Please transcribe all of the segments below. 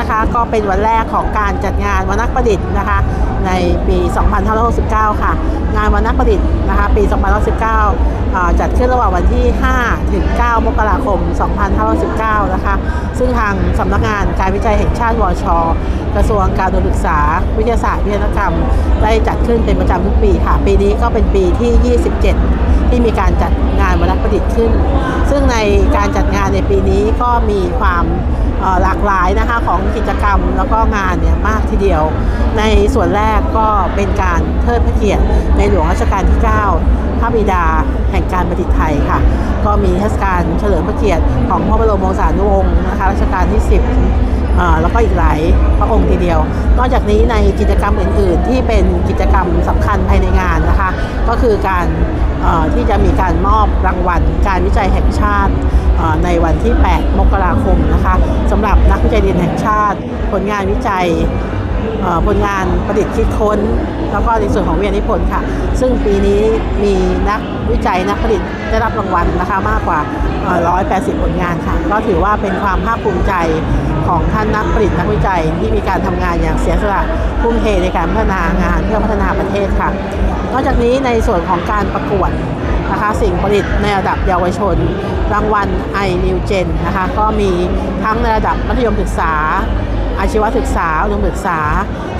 นะคะ ก็เป็นวันแรกของการจัดงานวันนักประดิษฐ์นะคะ ในปี 2569 ค่ะ งานวันนักประดิษฐ์นะคะ ปี 2569จัดขึ้นระหว่างวันที่ 5 ถึง 9 มกราคม 2519 นะคะ ซึ่งทางสำนักงานการวิจัยแห่งชาติวช กระทรวงการศึกษา วิทยาศาสตร์วิทยากรรม ได้จัดขึ้นเป็นประจำทุกปีค่ะ ปีนี้ก็เป็นปีที่ 27 ที่มีการจัดงานวันนักประดิษฐ์ขึ้น ซึ่งในการจัดงานในปีนี้ก็มีความ หลากหลายนะคะของกิจกรรมแล้วก็งานเนี่ยมากทีเดียว ในส่วนแรกก็เป็นการเทิดพระเกียรติในหลวงรัชกาลที่ 9 พระบิดาแห่งการประดิษฐ์ไทยค่ะ ก็มีเทศกาลเฉลิมพระเกียรติของพระบรมวงศานุวงศ์นะคะรัชกาลที่ 10อ่าแล้วก็อีกหลายพระองค์ทีเดียว นอกจากนี้ในกิจกรรมอื่น ๆ ที่เป็นกิจกรรมสำคัญ ก็คือการที่จะมีการมอบรางวัล การวิจัยแห่งชาติในวันที่ 8 มกราคมนะคะสำหรับนักวิจัยดินแห่งชาติ ผลงานวิจัย ผลงานประดิษฐ์คิดค้น แล้วก็ในส่วนของเวิทยนิพนธ์ค่ะ ซึ่งปีนี้มีนักวิจัยนักประดิษฐ์ได้รับรางวัลนะคะมากกว่าเอ่อ180 ผลงานค่ะ ก็ถือว่าเป็นความภาคภูมิใจของท่านนักประดิษฐ์นักวิจัยที่มีการทำงานอย่างเสียสละทุ่มเทในการพัฒนางานเพื่อพัฒนาประเทศค่ะ นอกจากนี้ในส่วนของการประกวด นะคะ สิ่งผลิตในระดับเยาวชน รางวัล i New Gen นะคะก็มีทั้งในระดับมัธยมศึกษา อาชีวศึกษาอุดมศึกษา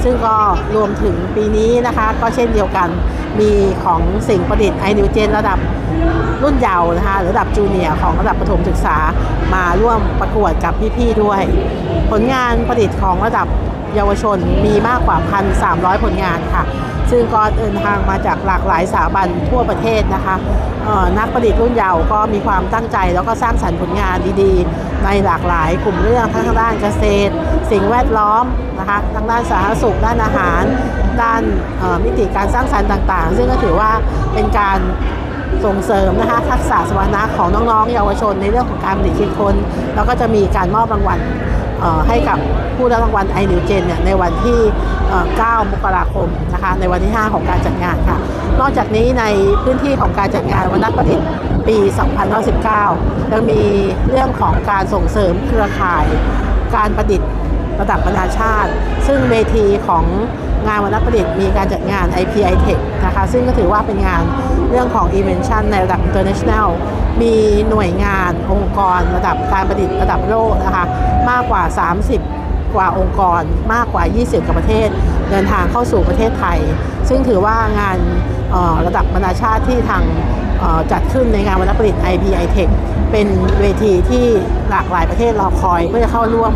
ซึ่งก็รวมถึงปีนี้นะคะก็เช่นเดียวกันมีของสิ่งประดิษฐ์ไอนิวเจนระดับรุ่นเยาว์นะคะหรือระดับจูเนียร์ของระดับประถมศึกษามาร่วมประกวดกับพี่ ๆ ด้วย ผลงานประดิษฐ์ของระดับ เยาวชนมีมากกว่า 1,300 ผลงานค่ะ ซึ่งก็เดินทางมาจากหลากหลายสถาบันทั่วประเทศนะคะออนักประดิษฐ์รุ่นเยาว์ก็มีความตั้งใจแล้วก็สร้างสรรค์ผลงานดีๆ ในหลากหลายกลุ่มเรื่องทั้งทางด้านเกษตร สิ่งแวดล้อมนะคะทางด้านสาธารณสุขด้านอาหาร ด้านออมิติการสร้างสรรค์ต่างๆ ซึ่งก็ถือว่าเป็นการส่งเสริมนะคะทักษะสมรรถนะของน้องๆ เยาวชนในเรื่องของการผลิตคิดค้นแล้วก็จะมีการมอบรางวัล ให้กับผู้รับรางวัลไอนิวเจนเนี่ยในวันที่ 9 มกราคมนะคะในวันที่ 5 ของการจัดงานค่ะ นอกจากนี้ในพื้นที่ของการจัดงานวันนักประดิษฐ์ปี 2019ยังมีเรื่องของการส่งเสริมเครือข่ายการประดิษฐ์ ระดับนานาชาติ ซึ่งเวทีของงานวันนักประดิษฐ์มีการจัดงาน IPI Tech นะคะ ซึ่งก็ถือว่าเป็นงานเรื่องของ Invention ในระดับ international มีหน่วยงานองค์กรระดับการประดิษฐ์ระดับโลกนะคะ มากกว่า 30 กว่าองค์กร มากกว่า 20 กว่าประเทศ เดินทางเข้าสู่ประเทศไทย ซึ่งถือว่างานออระดับนานาชาติที่ทางออจัดขึ้นในงานวันนักประดิษฐ์ IPI Tech เป็นเวทีที่หลากหลายประเทศรอคอยเพื่อจะเข้าร่วม